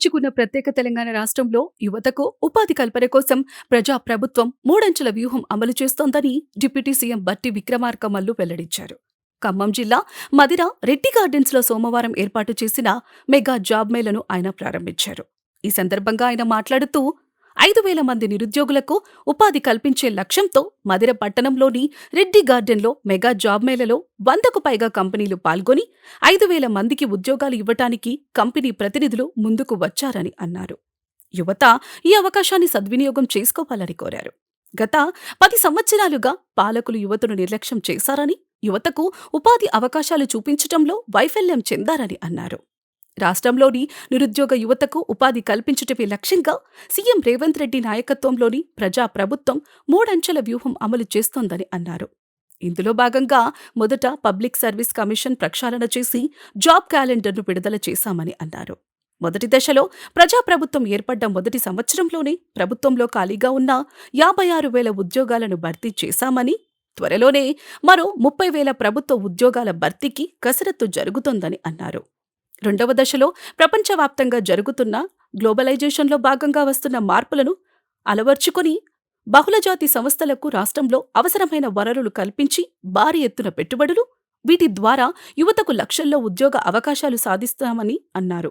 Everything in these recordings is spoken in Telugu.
సాధించుకున్న ప్రత్యేక తెలంగాణ రాష్ట్రంలో యువతకు ఉపాధి కల్పన కోసం ప్రజా ప్రభుత్వం మూడంచెల వ్యూహం అమలు చేస్తోందని డిప్యూటీ సీఎం బట్టి విక్రమార్క మల్లు వెల్లడించారు. ఖమ్మం జిల్లా మదిర రెడ్డి గార్డెన్స్లో సోమవారం ఏర్పాటు చేసిన మెగా జాబ్ మేలను ఆయన ప్రారంభించారు. ఈ సందర్భంగా ఆయన మాట్లాడుతూ ఐదు వేల మంది నిరుద్యోగులకు ఉపాధి కల్పించే లక్ష్యంతో మదిర పట్టణంలోని రెడ్డి గార్డెన్లో మెగా జాబ్ మేళలో వందకు పైగా కంపెనీలు పాల్గొని ఐదు వేల మందికి ఉద్యోగాలు ఇవ్వటానికి కంపెనీ ప్రతినిధులు ముందుకు వచ్చారని అన్నారు. యువత ఈ అవకాశాన్ని సద్వినియోగం చేసుకోవాలని కోరారు. గత పది సంవత్సరాలుగా పాలకులు యువతను నిర్లక్ష్యం చేశారని యువతకు ఉపాధి అవకాశాలు చూపించటంలో వైఫల్యం చెందారని అన్నారు. రాష్ట్రంలోని నిరుద్యోగ యువతకు ఉపాధి కల్పించటమే లక్ష్యంగా సీఎం రేవంత్ రెడ్డి నాయకత్వంలోని ప్రజా ప్రభుత్వం మూడంచెల వ్యూహం అమలు చేస్తోందని అన్నారు. ఇందులో భాగంగా మొదట పబ్లిక్ సర్వీస్ కమిషన్ ప్రక్షాళన చేసి జాబ్ క్యాలెండర్ను విడుదల చేశామని అన్నారు. మొదటి దశలో ప్రజాప్రభుత్వం ఏర్పడ్డ మొదటి సంవత్సరంలోనే ప్రభుత్వంలో ఖాళీగా ఉన్న యాభై ఆరు వేల ఉద్యోగాలను భర్తీ చేశామని త్వరలోనే మరో ముప్పై వేల ప్రభుత్వ ఉద్యోగాల భర్తీకి కసరత్తు జరుగుతోందని అన్నారు. రెండవ దశలో ప్రపంచవ్యాప్తంగా జరుగుతున్న గ్లోబలైజేషన్లో భాగంగా వస్తున్న మార్పులను అలవర్చుకొని బహుళజాతి సంస్థలకు రాష్ట్రంలో అవసరమైన వనరులు కల్పించి భారీ ఎత్తున పెట్టుబడులు వీటి ద్వారా యువతకు లక్షల్లో ఉద్యోగ అవకాశాలు సాధిస్తామని అన్నారు.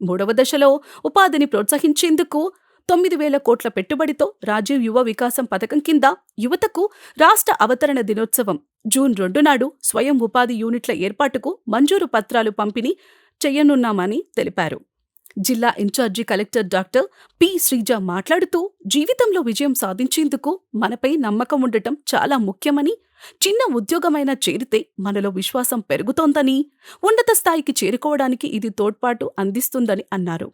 మూడవ దశలో ఉపాధిని ప్రోత్సహించేందుకు తొమ్మిది వేల కోట్ల పెట్టుబడితో రాజీవ్ యువ వికాసం పథకం కింద యువతకు రాష్ట్ర అవతరణ దినోత్సవం జూన్ రెండు నాడు స్వయం ఉపాధి యూనిట్ల ఏర్పాటుకు మంజూరు పత్రాలు పంపిణీ చేయనున్నామని తెలిపారు. జిల్లా incharge collector doctor P. Sreeja మాట్లాడుతూ జీవితంలో విజయం సాధించేందుకు మనపై నమ్మకం ఉండటం చాలా ముఖ్యమని చిన్న ఉద్యోగమైనా చేరితే మనలో విశ్వాసం పెరుగుతోందని ఉన్నత స్థాయికి చేరుకోవడానికి ఇది తోడ్పాటు అందిస్తుందని అన్నారు.